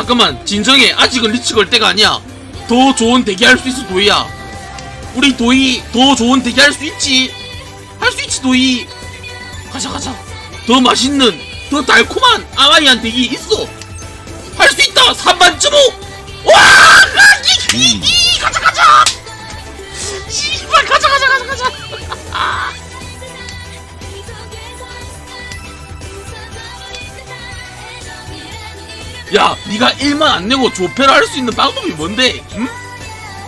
잠깐만 진정해. 아직은 리치 걸 때가 아니야. 더 좋은 대기할 수 있어 도희야. 우리 도희 더 좋은 대기할 수 있지. 할 수 있지 도희. 가자 가자. 더 맛있는 더 달콤한 아와이안 대기 있어. 할 수 있다 3만점 와 아, 이, 이, 이, 가자 가자 야, 네가 1만 안 내고 조패를 할 수 있는 방법이 뭔데? 응?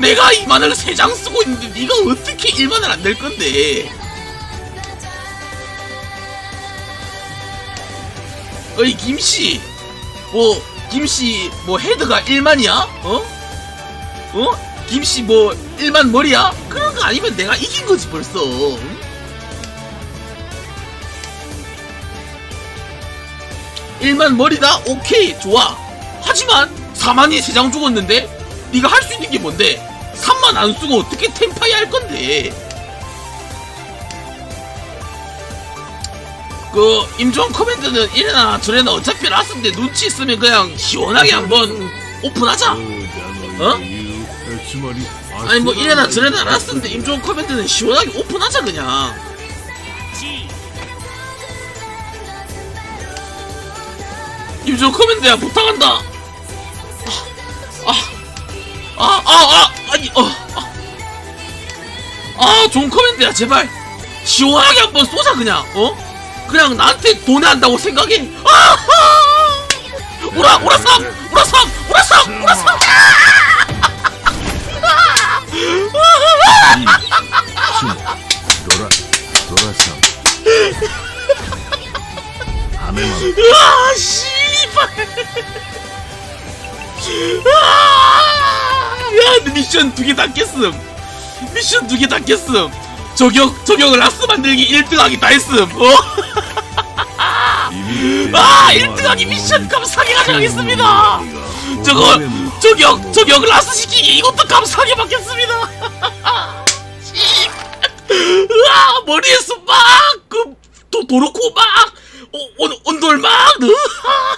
내가 2만을 3장 쓰고 있는데 네가 어떻게 1만을 안 낼 건데? 어이 김씨, 뭐 김씨 뭐 헤드가 1만이야? 어? 어? 김씨 뭐 1만 머리야? 그런 거 아니면 내가 이긴 거지 벌써. 응? 일만 머리다? 오케이 좋아. 하지만 4만이 3장 죽었는데 네가 할 수 있는 게 뭔데? 3만 안 쓰고 어떻게 템파이 할 건데? 그 임종 커맨드는 이래나 저래나 어차피 라스인데 눈치 있으면 그냥 시원하게 한번 오픈하자. 어? 아니 뭐 이래나 저래나 라스인데 임종 커맨드는 시원하게 오픈하자 그냥 임종 커맨드야 부탁한다. 아, 아, 아, 아, 아, 어, 아, 아, 좋은 커맨드야 제발 시원하게 한번 쏘자 그냥, 어? 그냥 나한테 돈한다고 생각해. 아, 아, 오라, 오라 삼, 오라 삼, 오라 삼, 오라 삼. 노라 노라상 아메만 아, 씨발. 아, 야, 미션 두 개 다 깼음. 미션 두 개 다 깼음. 저격, 저격 라스 만들기 1등하기 다 했음. 어? 아, 1등하기 미션 감사하게 가져가겠습니다. 저거, 저격, 저격 라스 시키기 이것도 감사하게 받겠습니다. 으아, 머리에서 막, 그, 도, 도로코 막, 어, 온, 온돌 막, 으아.